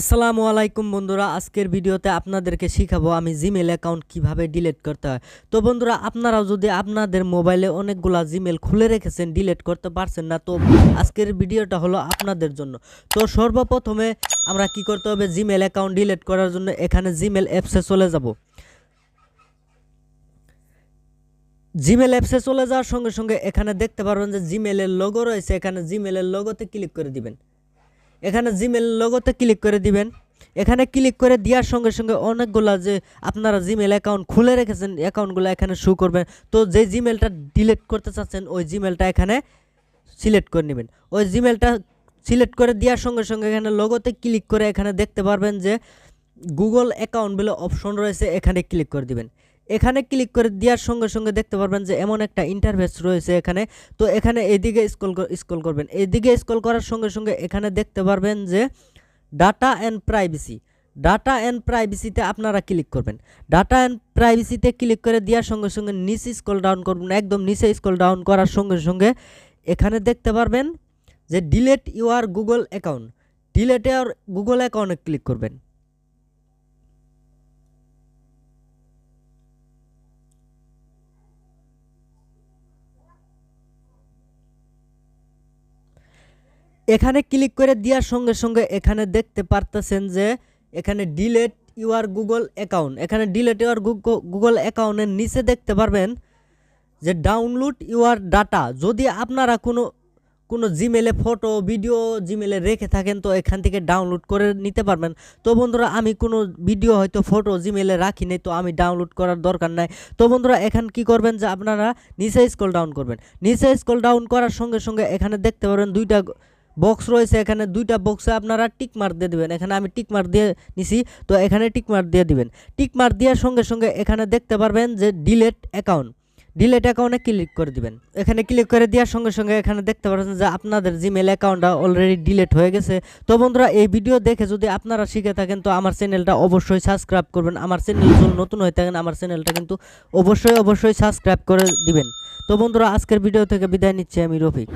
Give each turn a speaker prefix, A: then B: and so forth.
A: আসসালামু আলাইকুম বন্ধুরা, আজকের ভিডিওতে আপনাদেরকে শিখাবো আমি জিমেল অ্যাকাউন্ট কীভাবে ডিলিট করতে হয়। তো বন্ধুরা, আপনারাও যদি আপনাদের মোবাইলে অনেকগুলা জিমেল খুলে রেখেছেন ডিলিট করতে পারছেন না, তো আজকের ভিডিওটা হলো আপনাদের জন্য। তো সর্বপ্রথমে আমরা কি করতে হবে? জিমেল অ্যাকাউন্ট ডিলিট করার জন্য এখানে জিমেল অ্যাপসে চলে যাব। জিমেল অ্যাপসে চলে যাওয়ার সঙ্গে সঙ্গে এখানে দেখতে পারবেন যে জিমেলের লোগো রয়েছে, এখানে জিমেলের লোগোতে ক্লিক করে দিবেন। এখানে জিমেল লোগোতে ক্লিক করে দিবেন। এখানে ক্লিক করে দেওয়ার সঙ্গে সঙ্গে অনেকগুলা যে আপনারা জিমেল অ্যাকাউন্ট খুলে রেখেছেন অ্যাকাউন্টগুলো এখানে শু করবেন তো যে জিমেলটা ডিলিট করতে চাচ্ছেন, ওই জিমেলটা এখানে সিলেক্ট করে নেবেন। ওই জিমেলটা সিলেক্ট করে দেওয়ার সঙ্গে সঙ্গে এখানে লোগোতে ক্লিক করে এখানে দেখতে পারবেন যে গুগল অ্যাকাউন্ট বলে অপশন রয়েছে, এখানে ক্লিক করে দিবেন। এখানে ক্লিক করে দেওয়ার সঙ্গে সঙ্গে দেখতে পারবেন যে এমন একটা ইন্টারভেস রয়েছে এখানে। তো এখানে এদিকে স্কল স্ক্রল করবেন। এদিকে স্কল করার সঙ্গে সঙ্গে এখানে দেখতে পারবেন যে data and privacy data and প্রাইভেসিতে আপনারা ক্লিক করবেন। ডাটা অ্যান্ড প্রাইভেসিতে ক্লিক করে দেওয়ার সঙ্গে সঙ্গে নিচে স্কল ডাউন করবেন। একদম নিচে স্কল ডাউন করার সঙ্গে সঙ্গে এখানে দেখতে পারবেন যে delete your Google account delete your Google অ্যাকাউন্টে ক্লিক করবেন। এখানে ক্লিক করে দেওয়ার সঙ্গে সঙ্গে এখানে দেখতে পারতেছেন যে এখানে ডিলেট ইউর গুগল অ্যাকাউন্ট এখানে ডিলেট ইউর গুগল অ্যাকাউন্টের নিচে দেখতে পারবেন যে ডাউনলোড ইউর ডাটা যদি আপনারা কোনো কোনো জিমেলে ফটো ভিডিও জিমেলে রেখে থাকেন তো এখান থেকে ডাউনলোড করে নিতে পারবেন। তো বন্ধুরা, আমি কোনো ভিডিও হয়তো ফটো জিমেলে রাখি নাই, তো আমি ডাউনলোড করার দরকার নাই। তো বন্ধুরা, এখান কি করবেন যে আপনারা নিচে স্কল ডাউন করবেন। নিচে স্কল ডাউন করার সঙ্গে সঙ্গে এখানে দেখতে পারবেন দুইটা বক্স রয়েছে, এখানে দুইটা বক্সে আপনারা টিক মার্ক দিয়ে দিবেন। এখানে আমি টিক মার্ক দিয়ে নিছি, তো এখানে টিক মার্ক দিয়ে দিবেন। টিক মার্ক দেওয়ার সঙ্গে সঙ্গে এখানে দেখতে পারবেন যে ডিলেট অ্যাকাউন্ট ডিলেট অ্যাকাউন্টে ক্লিক করে দিবেন। এখানে ক্লিক করে দেওয়ার সঙ্গে সঙ্গে এখানে দেখতে পাচ্ছেন যে আপনাদের জিমেল অ্যাকাউন্টটা অলরেডি ডিলেট হয়ে গেছে। তো বন্ধুরা, এই ভিডিও দেখে যদি আপনারা শিখে থাকেন, তো আমার চ্যানেলটা অবশ্যই সাবস্ক্রাইব করবেন। আমার চ্যানেল যদি নতুন হয়ে থাকেন, আমার চ্যানেলটা কিন্তু অবশ্যই অবশ্যই সাবস্ক্রাইব করে দিবেন। তো বন্ধুরা, আজকের ভিডিও থেকে বিদায় নিচ্ছি আমি রফিক।